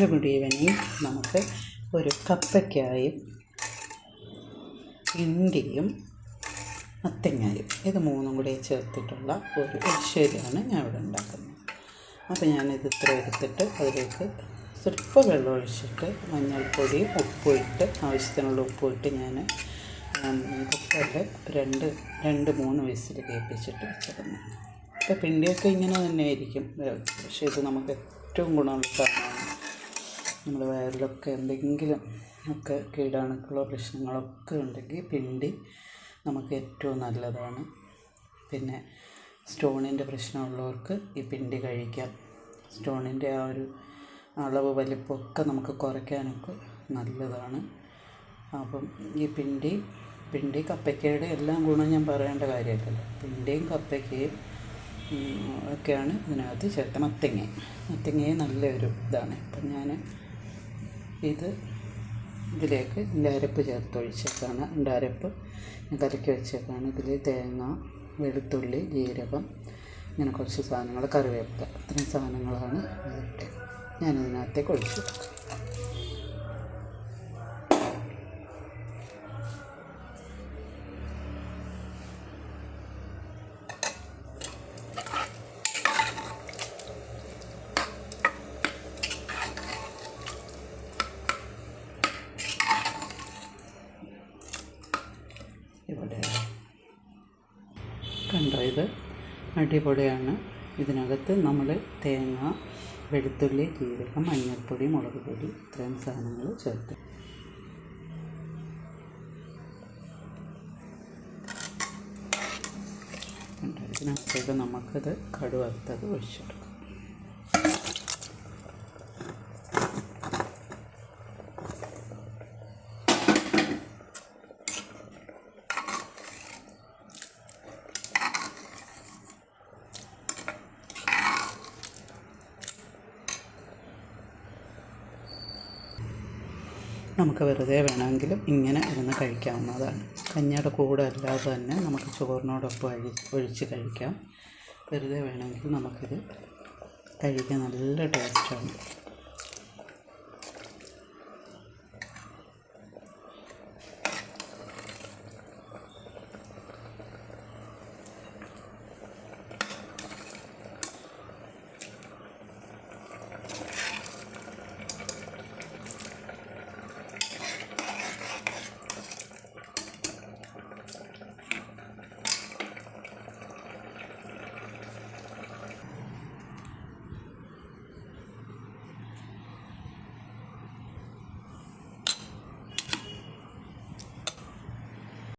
Good evening നമുക്ക് ഒരു കപ്പയ്ക്കായും ഇണ്ടിയും മത്തങ്ങായും ഇത് മൂന്നും കൂടി ചേർത്തിട്ടുള്ള ഒരു ശരിയാണ് ഞാൻ ഇവിടെ ഉണ്ടാക്കുന്നത്. അപ്പോൾ ഞാനിത് ഇത്ര എടുത്തിട്ട് അതിലേക്ക് സ്വല്പം വെള്ളം ഒഴിച്ചിട്ട് മഞ്ഞൾപ്പൊടിയും ഉപ്പും ഇട്ട് ആവശ്യത്തിനുള്ള ഉപ്പും ഇട്ട് ഞാൻ കുക്കറിൽ രണ്ട് രണ്ട് മൂന്ന് വിസിൽ കേൾപ്പിച്ചിട്ട് വെച്ചിരുന്നു അപ്പോൾ പിണ്ടിയൊക്കെ ഇങ്ങനെ തന്നെ ആയിരിക്കും പക്ഷേ ഇത് നമുക്ക് ഏറ്റവും ഗുണമുള്ള സാധനമാണ്. നമ്മുടെ വയറിലൊക്കെ എന്തെങ്കിലും ഒക്കെ കീടാണുക്കളോ പ്രശ്നങ്ങളൊക്കെ ഉണ്ടെങ്കിൽ പിണ്ടി നമുക്ക് ഏറ്റവും നല്ലതാണ്. പിന്നെ സ്റ്റോണിന്റെ പ്രശ്നമുള്ളവർക്ക് ഈ പിണ്ടി കഴിക്കാം. സ്റ്റോണിന്റെ ആ ഒരു അളവ് വലിപ്പമൊക്കെ നമുക്ക് കുറയ്ക്കാനൊക്കെ നല്ലതാണ്. അപ്പം ഈ പിണ്ടി പിണ്ടി കപ്പയ്ക്കയുടെ എല്ലാം ഗുണം ഞാൻ പറയേണ്ട കാര്യമില്ലല്ലോ പിണ്ടിയും കപ്പയ്ക്കയും ഒക്കെയാണ് ഇതിനകത്ത് ചേർത്ത മത്തങ്ങ. മത്തങ്ങയും നല്ലൊരു ഇതാണ്. അപ്പം ഞാൻ ഇത് ഇതിലേക്ക് ഇതിന്റെ അരപ്പ് ചേർത്ത് ഒഴിച്ചേക്കാണ്. ഇതിന്റെ അരപ്പ് ഞാൻ കലക്കി വെച്ചേക്കാണ്. ഇതിൽ തേങ്ങ വെളുത്തുള്ളി ജീരകം ഇങ്ങനെ കുറച്ച് സാധനങ്ങൾ കറിവേപ്പില. ഇത്രയും സാധനങ്ങളാണ് ഞാനിതിനകത്തേക്ക് ഒഴിച്ചു കണ്ടോ ഇത് അടിപൊളിയാണ്. ഇതിനകത്ത് നമ്മൾ തേങ്ങ വെളുത്തുള്ളി ജീരകം മഞ്ഞൾപ്പൊടി മുളക് പൊടി ഇത്രയും സാധനങ്ങൾ ചേർത്ത്. ഇതിനകത്തേക്ക് നമുക്കത് കടുവറുത്തത് ഒഴിച്ചു നമുക്ക് വെറുതെ വേണമെങ്കിലും ഇങ്ങനെ ഇരുന്ന് കഴിക്കാവുന്നതാണ്. കഞ്ഞിയുടെ കൂടെ അല്ലാതെ തന്നെ നമുക്ക് ചോറിനോടൊപ്പം ഒഴിച്ച് കഴിക്കാം. വെറുതെ വേണമെങ്കിൽ നമുക്കിത് കഴിക്കാൻ നല്ല ടേസ്റ്റാണ്.